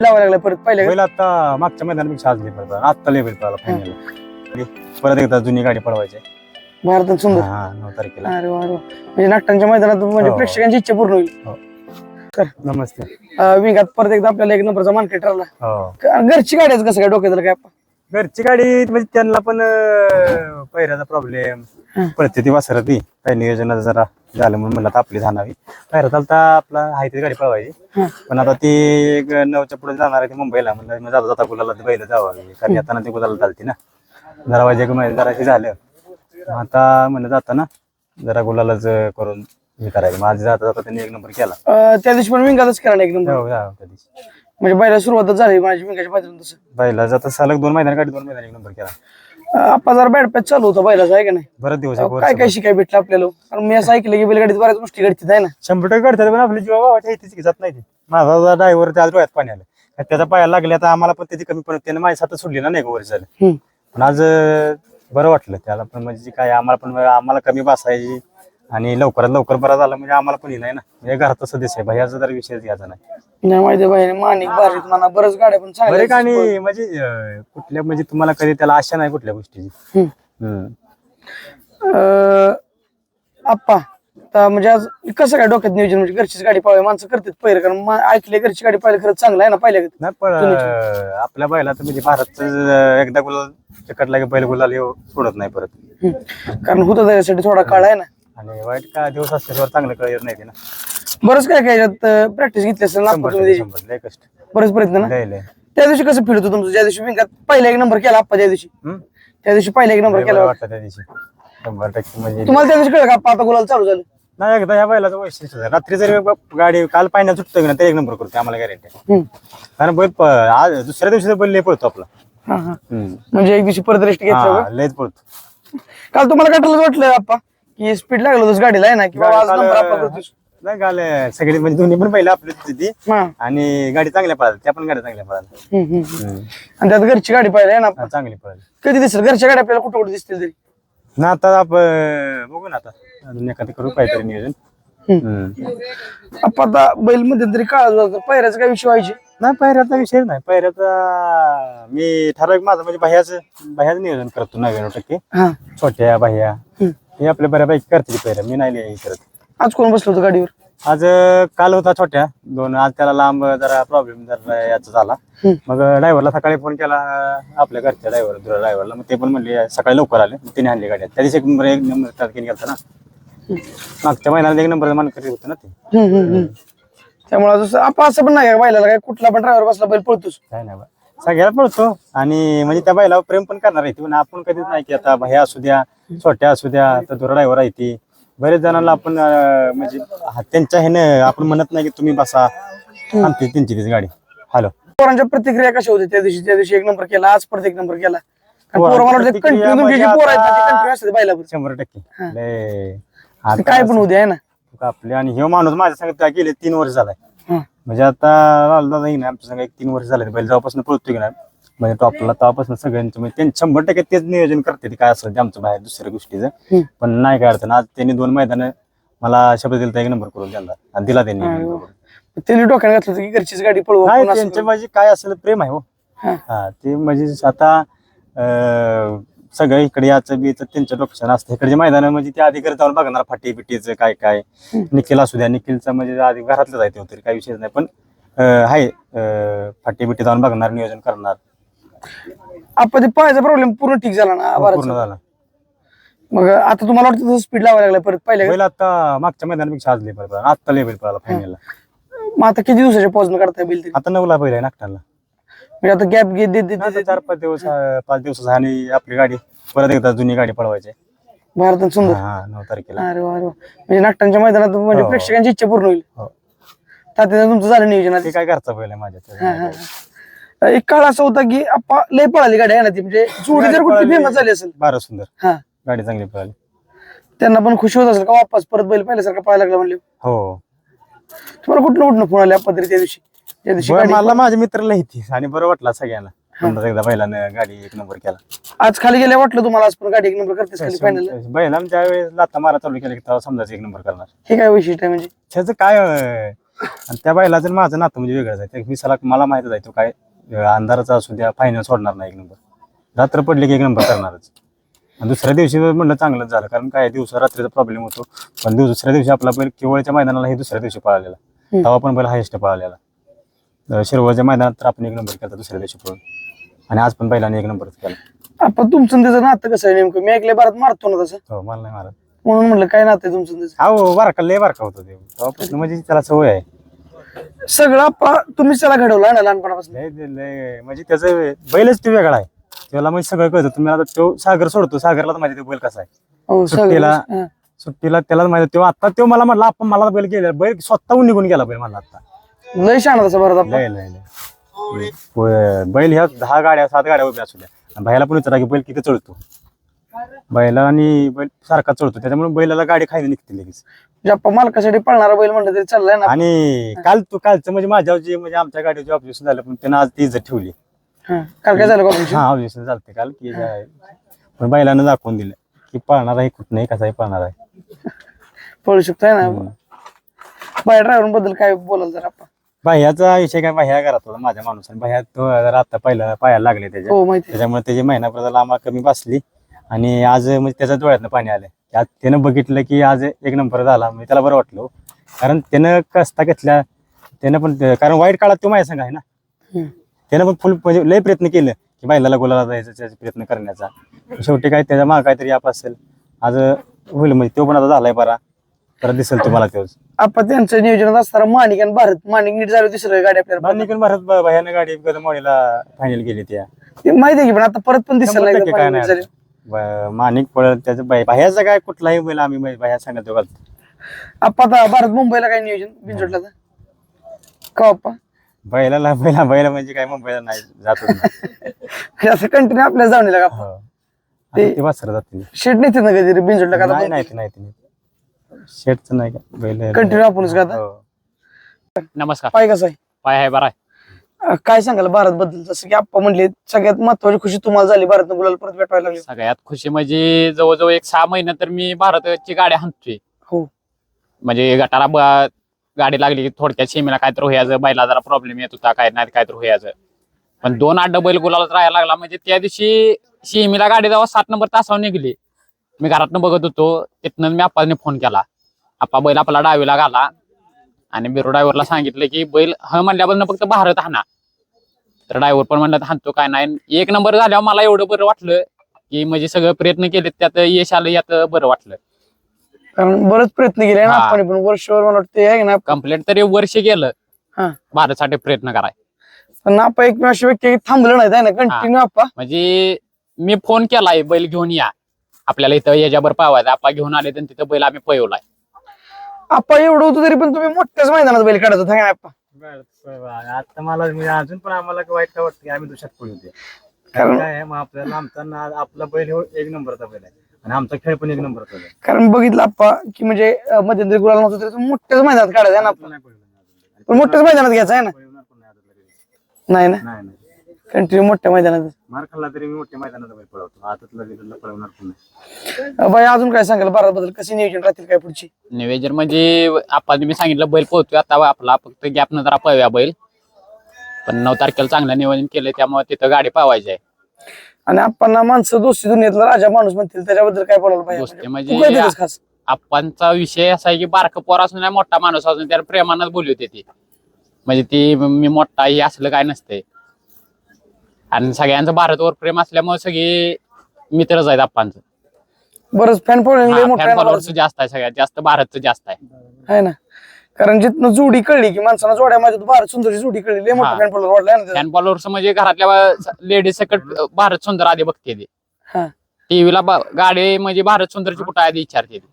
लागला परत पहिल्या बैल आता मागच्या मैदानापेक्षा आज लेबर पळाला आत्ता लेबर पळाला फायनल परत एकदा जुनी गाडी पळवायची. भारतात सुंदर. हा नऊ तारखेला. अरे वा अरे वा. म्हणजे नाट्यांच्या मैदानात म्हणजे हो. प्रेक्षकांची इच्छा पूर्ण होईल. नमस्ते. अं, विंगात परत एकदा आपल्याला एक नंबरचा मानके ठरला. हो. क- घरची गाडी आहे कसं काय डोक्यात काय घरची गाडी म्हणजे त्यांना पण अं, पहिल्याचा प्रॉब्लेम हं. पडते ती वासरत काही नियोजनात जरा. झालं म्हणून म्हणलं आता आपली जाणावी पहिला चालता आपला आहे ती गाडी पळवायची. हं. पण आता ती एक नऊच्या पुढे जाणार आहे ती मुंबईला. म्हणलं मग जाता जाता गुलाला बैल जावं कारण येताना ती गुलाला चालते ना. जरा वाजे जरा हे झालं. आता म्हणलं जाताना जरा गुलालाच करून हे करायचं. माझं जाता जाता त्यांनी एक नंबर केला. त्या दिवशी पण विंगातच केला ना एक नंबर? हो, त्या दिवशी. म्हणजे पहिला सुरुवातच झाली माझी विंगाच्या मैदानात तसं. बैला जाता सलग दोन मैदान गाडी दोन मैदान एक नंबर केला. आपला जरा बॅट पॅच चालू होता बैलाचा आहे का नाही? बरं दिवस काय काय शिकाय भेटलं आपल्याला? कारण मी असं ऐकलं की बैलगाडीत बऱ्याच गोष्टी घडतात आहे ना? शंभर टक्के काढतात पण आपली जीवा भावाच्या इथेच जात नाही ती. माझा ड्रायव्हर त्या डोळ्यात पाणी आलं. का त्याचा पाया लागले आता आम्हाला पण त्याची कमी पण त्याने माझ्या साथ सोडली ना नाही का वर्ष झालं? हम्म. पण आज अं, बरं वाटलं त्याला पण म्हणजे काय आम्हाला पण आम्हाला कमी बसायची आणि लवकरात लवकर बरा झाला म्हणजे आम्हाला पण हे नाही ना. म्हणजे घरात सदस्य आहे भैयाचा तर विषयच घ्यायचा नाही. नाही माहिती बाई माणिक बारीक म्हणा बरंच गाड्या पण चांगल्या बरे का आणि म्हणजे अं, कुठल्या म्हणजे तुम्हाला कधी त्याला आशा नाही कुठल्या गोष्टीची? हम्म. हम्म. अं, आप्पा म्हणजे आज कसं काय डोक्यात नियोजन? म्हणजे घरचीच गाडी पाहावी माणसं करतात पहिलं कारण मा- ऐकले घरची गाडी पाहिलं खरंच चांगलं आहे ना पहिल्या नाही पण अं, आपल्या बैला तर म्हणजे भारत एकदा गुलाल चिकटला की बैल गुलाल हे सोडत नाही परत. कारण होतं त्याच्यासाठी थोडा काळ आहे ना. आणि वाईट का दिवस असल्यावर चांगलं कळत नाही ते ना. बरंच काय काय याच्यात प्रॅक्टिस घेतली असेल ना शंभर आपण तुम्ही टक्के, त्याची. शंभर. लय कष्ट. बरेच प्रयत्न ना? लय लय. त्या दिवशी कसं फील होतं तुमचं? ज्या दिवशी विंगात पहिला एक नंबर केला आप्पा त्या दिवशी. हम्म? त्या दिवशी पहिला एक नंबर लय केला बरं त्या दिवशी. शंभर टक्के म्हणजे तुम्हाला त्या दिवशी कळलं का आप्पा आता गुलाल चालू झालं? नाही एकदा ह्या बैलाचं वैशिष्ट्य आहे. रात्री जरी ब- गाडी काल पाण्यात सुटतो ना ते एक नंबर करतो आम्हाला गॅरंटी हम्म. कारण बैल प- आज दुसऱ्या दिवशी तर बैल लय पळतो आपला. हा हा. हम्म. म्हणजे एक दिवशी परत रेस्ट घेतलं हा, का? लयच पळतो. काल तुम्हाला काय वाटलं आप्पा की स्पीड लागलं होतं गाडीला आहे ना? की बाबा आज गाडी नंबर काल- आपला करतोस? नाही काल सगळी म्हणजे दोन्ही पण बैल आपली होती हा. आणि गाडी चांगल्या पळाल्या त्या पण गाड्या चांगल्या पळाल्या. हम्म, हम्म. हम्म. आणि त्यात घरची गाडी पाहिजे आहे ना? हा, चांगली पळाली. कधी दिसेल? घरच्या गाडी आपल्याला कुठं कुठं दिसतील तरी? ना आता आपण बघू ना आता. अजून एखादं करू काहीतरी नियोजन. हम्म. हम्म. आप्पा आता बैलमध्ये तरी काळ पायऱ्याचा काय विषय व्हायचे? नाही पायऱ्याचा विषय नाही. पायऱ्याचा मी ठराविक माझं म्हणजे बाह्याचं बाह्याचं नियोजन करतो नव्याण्णव टक्के. हा. छोट्या बाह्या हम्म. हे आपल्या बऱ्यापैकी करते पायऱ्या. मी नाही हे करत आज कोण बसलो होतं गाडीवर? आज अं, काल होता छोट्या दोन आज त्याला लांब जरा प्रॉब्लेम जरा याचा झाला. हम्म. मग ड्रायव्हरला सकाळी फोन केला अं, आपल्या घरच्या ड्रायव्हर दुरा ड्रायव्हरला मग ते पण म्हणले सकाळी लवकर आले. मग तिने आणली गाडी. त्या दिवशी एक नंबर एक नंबर टाकीन गेलता ना. मागच्या महिन्यात एक नंबर मान करीत होतं ना ते. त्यामुळे जसं असं पण नाही का बैलाला काय कुठला पण ड्रायव्हर बसला बैल पळतोस काय नाही बा. सगळ्याला पळतो. आणि म्हणजे त्या बैलावर प्रेम पण करणार आहे ती. पण आपण कधीच नाही की आता भया असू द्या छोट्या असू द्या तर दुरा ड्रायव्हर आहे ती. बरेच जणांना आपण अं, म्हणजे हा, त्यांच्या ह्याने आपण म्हणत नाही की तुम्ही बसा. आणते त्यांची तीच गाडी. हॅलो. पोरांच्या प्रतिक्रिया कशा होत्या? त्या दिवशी त्या दिवशी एक नंबर केला आज परत एक नंबर केला. कारण पोरांच्या पोरं मला वाटतं प्रतिक्रिया कंटिन्यू तुमची जी म्हणजे पोरं आहेत ना, ती आता- कंटिन्यू असतात बैलावर शंभर टक्के. हा. लय. आता काय पण होऊ दे आहे ना? आपले. आणि हे माणूस माझ्या सांगत गेले तीन वर्ष झालाय. हा. म्हणजे आता लालदादा येईन आमच्या संग एक तीन वर्ष झाले बैल जेव्हापासून पळतोय की नाही म्हणजे टॉपला तेव्हापासून सगळ्यांचं म्हणजे त्यांनी शंभर टक्के तेच नियोजन करते ते काय असेल ते आमचं बाहेर दुसऱ्या गोष्टीचं. पण नाही काय अडचण. आज त्यांनी दोन मैदान मला शब्द दिला एक नंबर करून त्यांना आणि दिला त्यांनी. त्यांनी डोक्यात घातलं होतं की घरचीच गाडी पळवू नाही त्यांच्या म्हणजे काय असेल प्रेम आहे हो. हा. ते म्हणजे आता सगळं इकडे याचं बी त्यांच्या डोक्याचं असतं. इकडचे मैदान म्हणजे ते आधी जाऊन बघणार फाटी बिटीचं काय काय. निखिल असू द्या निखिलचं म्हणजे आधी घरातलं जायचं होतं. काही विषय नाही. पण आहे फाटी बिटी जाऊन बघणार नियोजन करणार. आपण ते पायाचा प्रॉब्लेम पूर्ण ठीक झाला ना पूर्ण आभाराचा. झाला मग आता तुम्हाला वाटतं स्पीड लावायला लागला परत पहिल्या बैल आता मागच्या मैदानापेक्षा आज लेबर पळाला आत्ता लेबर पळाला फायनलला मग आता किती दिवसाच्या पॉझन काढताय बैल तरी आता नवला बैल आहे नागटाला म्हणजे आता गॅप घेत देत देत आता देत चार पाच दिवस अं, पाच दिवस आणि आपली गाडी परत एकदा जुनी गाडी पळवायची भारतात सुंदर हा नऊ तारखेला अरे वा अरे वा. म्हणजे नाट्यांच्या मैदानात म्हणजे हो. प्रेक्षकांची इच्छा पूर्ण होईल हो. तुमचं झालं नियोजन ते. काय करता बैल आहे माझ्या हा, हा. एक काळ असा होता की आप्पा लय पळाली गाडी आहे ना ती म्हणजे जोडी जर कुठली फेमस झाली असेल. बारा सुंदर. हा. गाडी चांगली पळाली. त्यांना पण खुशी होत असेल का वापस परत बैल पहिल्यासारखा पळायला लागला म्हणले? हो. तुम्हाला कुठलं कुठलं फोन आले आप्पा तरी त्या दिवशी? त्या दिवशी बरं, गाडी- मला माझ्या मित्राला येते आणि बरं वाटलं सगळ्यांना. एकदा बैलानं गाडी एक नंबर केला. आज खाली गेल्या वाटलं तुम्हाला आज पण गाडी एक नंबर करतेस खाली फायनल बैलानं ज्या वेळेस लाथा मारा चालू केला की तेव्हा समजायचं एक नंबर करणार. हे काय वैशिष्ट्य आहे म्हणजे? त्याचं काय अं, आणि त्या बैलाचं आणि माझं नातं म्हणजे वेगळंच आहे. विसाला मला माहितच आहे तो काय अंधाराचा असू द्या फायनल सोडणार नाही एक नंबर रात्र पडली की एक नंबर करणारच. आणि दुसऱ्या दिवशी म्हणलं चांगलंच झालं कारण काय दिवस रात्रीचा प्रॉब्लेम होतो. पण दिवस- दुसऱ्या दिवशी आपला बैल केवळच्या मैदानाला हे दुसऱ्या दिवशी पळालेला. तेव्हा पण बैल हायस्ट पळालेला. शिरवळच्या मैदानात तर आपण एक नंबर केला दुसऱ्या दिवशी पळून. आणि आज पण बैलाने एक नंबरच केला. आपण तुमचं त्याचं नातं कसं आहे नेमकं? मी ऐकलंय भारत मारतो ना तसं. हो मला नाही मारत. म्हणून म्हणलं काय नातं तुमचं हा बारका लय बारका होतो ते. म्हणजे त्याला सवय आहे. सगळं तुम्हीच त्याला घडवलं ना लहानपणापासून. लय लय म्हणजे त्याचं बैलच ते वेगळा आहे. त्याला म्हणजे सगळं कळतं. तुम्ही आता तो सागर सोडतो. सागरला माहिती आहे तो बैल कसा आहे. हो सुट्टीला हा. सुट्टीला त्याला माहिती तो आता तो मला म्हटला आपण मला बैल गेला बैल स्वतःहून निघून गेला बैल मला आता. लय शाणा तसं भारत आप्पा लय लय लय. ब- बैल ह्या दहा गाड्या सात गाड्या उभ्या असू द्या. आणि पण विचारा की बैल किती चढतो. बैला आणि बैल सारखा चढतो त्याच्यामुळे बैलाला गाडी खायला निघते लगेच. मालकासाठी पळणारा बैल म्हणलं तरी चाललाय ना. आणि काल तू कालचं म्हणजे माझ्यावर जे म्हणजे आमच्या गाडीची ऑब्जेक्शन झालं पण त्यानं आज ती इज्जत ठेवली. हा. काल काय झालं का तुमची हा ऑब्जेक्शन चालते काल की काय- पण बैलानं दाखवून दिलं की पळणार आहे कुठं नाही कसाही पळणार आहे. पळू शकतोय ना. बाय ड्रायव्हरबद्दल काय बोलाल जर आपण? बाह्याचा विषय काय बाह्या घरात होता माझ्या माणूस. आणि तो जरा आता पहिला पायाला लागले त्याच्या. हो माहिती आहे. त्याच्यामुळे त्याची महिनाभर लांबा कमी बसली. आणि आज म्हणजे त्याच्या डोळ्यातनं पाणी आलं आज त्यानं बघितलं की आज एक नंबर झाला. म्हणजे त्याला बरं वाटलं हो. कारण त्यानं कसता घेतल्या त्यानं पण कारण वाईट काळात तो माझ्या संघ आहे ना. त्यानं पण फुल म्हणजे लय प्रयत्न केलं की बायलाला गोलाला जायचं त्याचा प्रयत्न करण्याचा. शेवटी काय त्याच्यामागे काहीतरी आप असेल. आज होईल म्हणजे तो पण आता झालाय बरा. परत दिसेल तुम्हाला तेच. आपण त्यांच्या नियोजनात असताना माणिक आणि भारत माणिक नीट झालं तिसरं गाडी आपल्याला निकन भारत भयानं गाडी कदमवाडीला फायनल गेली त्या. ते माहिती आहे की पण आता परत पण टक्के काय माणिक नाही. ब- माणिक पळत त्याचं बाय बाह्याचा काय कुठलाही बैल आम्ही बाय- बाह्या सांगतो घालतो. आपण आता भारत मुंबईला काय नियोजन? बिनजोडला का बैलाला बैला बैला म्हणजे काय? मुंबईला नाही जातो असं कंटिन्यू आपल्याला जाऊन येईल का ते ते वासर जाते शेट नाही ना कधी बिनजोडला का नाही नाही ते नाही ते नाही का? बैल कंटिन्यू आपणच का आता? हो. नमस्कार. पाय कसं आहे? पाय आहे बरा आहे. काय सांगाल भारत बद्दल? जसं की आप्पा म्हणले सगळ्यात महत्वाची खुशी तुम्हाला झाली भारत गुलाल परत भेटवायला लागली. सगळ्यात खुशी म्हणजे जवळजवळ एक सहा महिने तर मी भारताची गाडी हाणतोय. हो. म्हणजे गटाला ब- गाडी लागली की थोडक्यात सीमेला काय तर व्हायचं बैला जरा प्रॉब्लेम येत होता काय नाही काय तर व्हायचं पण दोन आठ बैल गुलाला राहायला लागला म्हणजे त्या दिवशी सीमेला गाडी जेव्हा सात नंबर तासावर निघली. मी घरातनं बघत होतो तिथनं मी आप्पाने फोन केला. आप्पा बैल आपला डावीला घाला. आणि बिरो ड्रायव्हरला सांगितलं की बैल ह म्हणल्यापासून फक्त भारत हाना तर ड्रायव्हर पण म्हणलं हाणतो काय नाही. एक नंबर झाल्यावर मला एवढं बरं वाटलं की म्हणजे सगळं प्रयत्न केले त्यात यश आलं यात बरं वाटलं. कारण बरेच प्रयत्न केले ना हा. आपण पण वर्षभर मला वाटतं आहे ना. कंप्लीट तरी वर्ष गेलं. हा. भारतसाठी प्रयत्न कराय. पण आपण एक अशी व्यक्ती आहे की थांबलं नाही ना? कंटिन्यू आप्पा म्हणजे मी फोन केलाय बैल घेऊन या. आपल्याला इथं याच्यावर पावायचं आपा घेऊन आले तर तिथं बैल आम्ही पळवलाय. आप्पा एवढं होतं तरी पण तुम्ही मोठ्याच मैदानात बैल काढत होता आता मला अजून पण आम्हाला वाईट काय वाटतं की आम्ही दुसऱ्यात पळू दे. कारण- काय आहे मग आपल्याला आमचा आपला बैल हो एक नंबरचा बैल आहे. आणि आमचा खेळ पण एक नंबरचा आहे. कारण बघितलं आप्पा की म्हणजे अं, मध्यंतरी गुलाल नव्हतं तरी तुम्ही मोठ्याच मैदानात काढायचं आहे ना आपण. पण मोठ्याच मैदानात घ्यायचं आहे ना? नाही. नाही ना? नाही नाही. कंटिन्यू मोठ्या मैदानात मार खाल्ला तरी मी मोठ्या मैदानात बैल पळवतो. पळवणार पण नाही. बाई अजून काय सांगाल? भारत बद्दल कसे नियोजन राहतील काय पुढची? निवेदन म्हणजे आपण मी सांगितलं बैल पोहतोय आता आपला फक्त गॅप न जरा पळव्या बैल. पण नऊ तारखेला चांगलं नियोजन केलं त्यामुळे तिथं गाडी पावायची आहे. आणि आपण माणसं दोस्ती दुनियेतला राजा माणूस म्हणतील त्याच्याबद्दल काय बोलायला पाहिजे दोस्ती म्हणजे तू काय देतोस खास? आप्पांचा विषय असा आहे की बारक पोर असून नाही मोठा माणूस असून त्याला प्रेमानच बोलली होती ती. म्हणजे ती मी मोठा हे असलं काय नसते आणि सगळ्यांचं भारतवर प्रेम असल्यामुळे सगळे मित्रच आहेत आप्पांचं. बरंच फॅन फॉलोअर्स जास्त आहे सगळ्यात. जास्त भारतचं जास्त आहे. भारत. आहे ना. कारण जिथनं जोडी कळली की माणसाला जोड्या माझ्या भारत सुंदरची जोडी कळली. लय मोठा हा. फॅन फॉलोअर ना त्याचा. फॅन फॉलोअर्स म्हणजे घरातल्या लेडीज सकट भारत सुंदर आधी बघते ती. हा. टीव्हीला गाडी म्हणजे भारत सुंदरची कुठं आधी विचारते ती.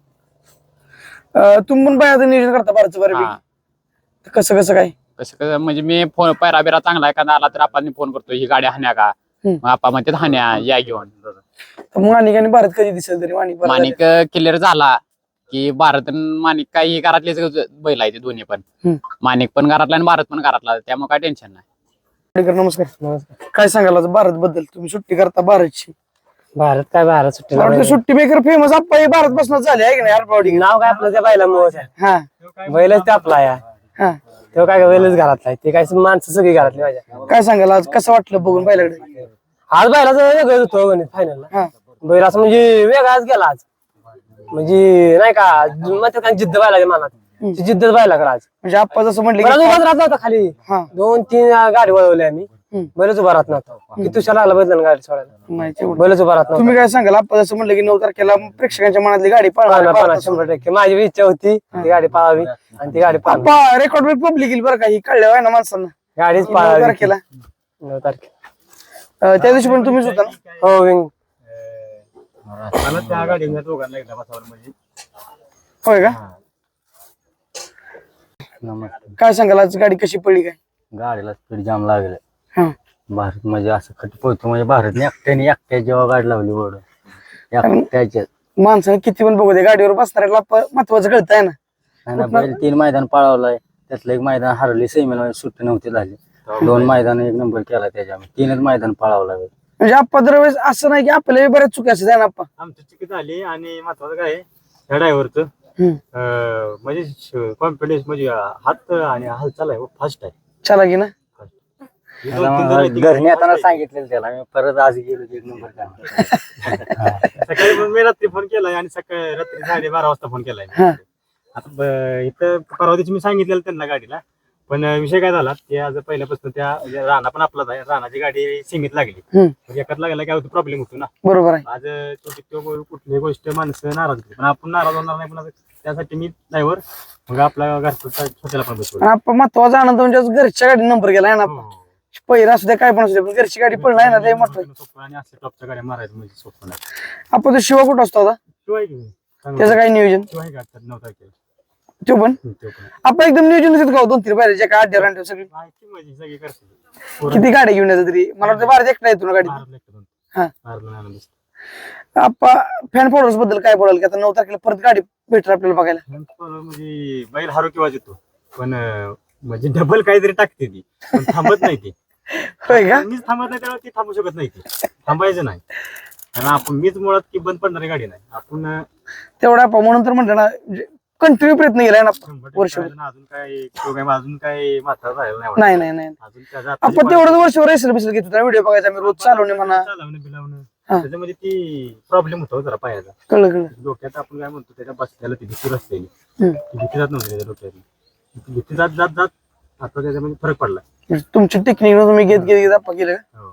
अं, तुम्ही पण बायाचं नियोजन करता भारतचं हा. बऱ्यापैकी कसं कसं काय? कसं कसं म्हणजे मी फोन पैरा बिरा चांगला एखादा आला तर आपण फोन करतो ही गाडी हाण्या का? हम्म. मग आपण म्हणते हाण्या या घेऊन. तर माणिक आणि भारत कधी दिसेल तरी माणिक भारत माणिक क्लिअर झाला की भारत आणि माणिक काही घरातलेच बैल आहे ते दोन्ही पण. हम्म. माणिक पण घरातला आणि भारत पण घरातला त्यामुळे काय टेन्शन नाही. झाले. नमस्कार. काय सांगाल आज भारत बद्दल? तुम्ही सुट्टी करता भारतची. भारत काय भारत सुट्टी मला वाटतं सुट्टी मेकर फेमस आप्पा हे भारत पासून झाले आहे की नाही? हरपावडी नाव काय आपलं? त्या बायला मोह हा. बैलच ते आपला या हा. तो काय वेळच घरातला आहे ते काय माणसं सगळी घरातली माझ्या. काय सांगाल आज? कसं वाटलं बघून बैलाकडे आज बैलाचं वेगळं होतो गणित फायनलला हा. बैल असं म्हणजे वेगळाच गेला आज. म्हणजे नाही का म्हणतात का जिद्द बैलाच्या मनात. ती जिद्दच बैलाकडे आज. म्हणजे आप्पा जसं म्हटलं उभाच राहत खाली. हा. दोन तीन गाडी वळवली आम्ही. बैलच उभा राहत नव्हता. किती तुषार लागला बैल गाडी सोडायला. बैलच उभा राहत तुम्ही काय सांगाल? आप्पा जसं म्हटलं की नऊ तारखेला प्रेक्षकांच्या मनातली गाडी पाहणार पळणार शंभर टक्के. माझी इच्छा होती ती गाडी पाहावी आणि ती गाडी पाहावी आप्पा रेकॉर्ड पब्लिक येईल बरं का? ही कळलं आहे ना माणसांना. गाडीच नऊ पाहावी तारखेला. नऊ तारखेला. त्या दिवशी पण तुम्हीच होता ना? हो विंग. मला त्या गाडीने दोघांना एकदा बसावलं म्हणजे होय का? काय सांगाल? आज गाडी कशी पडली काय? गाडीला स्पीड जाम लागले. हा. भारत म्हणजे असं खट पळतो म्हणजे भारत एकट्याने एकट्या जेव्हा गाडी लावली ओढ एकट्याच्या माणसाने किती पण बघू दे गाडीवर बसणाऱ्याला प- महत्वाचं कळत आहे ना आणि बैल तीन मैदान पळवलाय. त्यातलं एक मैदान हरवली सेमीला सुट्टी नव्हती झाली. दोन मैदान एक नंबर केला त्याच्यामध्ये. तीनच मैदान पळवला. बैल. म्हणजे आप्पा दरवेळेस असं नाही की आपल्याला बऱ्याच चुकी असतात आहे ना आप्पा. आमची चुकी झाली आणि महत्वाचं काय आहे, त्या ड्रायव्हरचं. हम्म. म्हणजे कॉन्फिडन्स म्हणजे हात आणि हालचाल आहे फास्ट आहे. चला की ना. ही घरने येताना. सांगितलेलं त्याला. मी परत आज गेलो की एक नंबर सकाळी मग मी रात्री फोन केलाय आणि सकाळी रात्री साडे बारा वाजता फोन केलाय. हा. आता इथं परवा दिवशी मी सांगितलेलं त्यांना गाडीला. पण विषय काय झाला? ते आज पहिल्यापासून त्या म्हणजे राणा पण आपलाच आहे. राणाची गाडी सीमित लागली. एकात लागला काय होतं? प्रॉब्लेम होतो ना. बरोबर आहे. आज कुठलीही गोष्ट माणसं नाराज होती. पण आपण नाराज होणार नाही पण त्यासाठी मी ड्रायव्हर. मग आपला घरचा छोट्याला पण आपण महत्त्वाचा आनंद म्हणजे आज घरच्या गाडी नंबर गेला आहे ना पहिला असू द्या काय पण असू द्या पण घरची गाडी पडणार आहे ना लय मोठं. आहे. सोपं आणि असल्या टॉपच्या गाड्या मारायचं म्हणजे सोपं नाही आपण तो शिवा कुठं असतो आता? शिवाय की चांगलं. त्याचं काय नियोजन? शिवाय का तर नव्हता केलं तो पण? तो पण. आपण एकदम नियोजन दोन तीन बाहेरच्या काय अड्ड्यावर आणतो सगळी. माहिती माझी सगळी करते किती गाड्या घेऊन येतात तरी मला वाटतं बारा एकटा येतो ना गाडी मारलं एकटं दोन. हा. मारलं नाही आलं नुसतं. आप्पा फॅन फॉलोअर्सबद्दल काय बोलाल की आता नऊ तारखेला परत गाडी भेटणार आपल्याला बघायला? नंतर म्हणजे बैल हारो किंवा जितो पण अं, म्हणजे डबल काहीतरी टाकते ती. पण थांबत नाही ती. होय का? मीच थांबत नाही त्यावेळेला ती थांबू शकत नाही ती. थांबायचं नाही. आणि आपण मीच मुळात की बंद पडणारी गाडी नाही. आपण तेवढा आप्पा म्हणून तर म्हटलं ना कंटिन्यू प्रयत्न केलाय ना आपण. शंभर टक्के वर्ष ना, अजून काय काय अजून काय म्हातारा राहिला नाही वाटत. नाही नाही नाही. अजून त्याचा आता आपण तेवढं वर्षभर रेसल बिसल घेत होता व्हिडिओ बघायचा मी रोज चालवणे म्हणा. चालवणं बिलावणं. हा. त्याच्यामध्ये ती प्रॉब्लेम होतो जरा पायाचा. कळलं कळलं. डोक्यात आपण काय म्हणतो त्याच्या बसल्याला ती भीती हम्म. ती भीती जात नव्हती त्याच्या डोक्यात. ती भीती जात जात जात आता त्याच्यामध्ये फरक पडला म्हणजे तुमची टेक्निक तुम्ही घेत घेत घेत केलं का? हो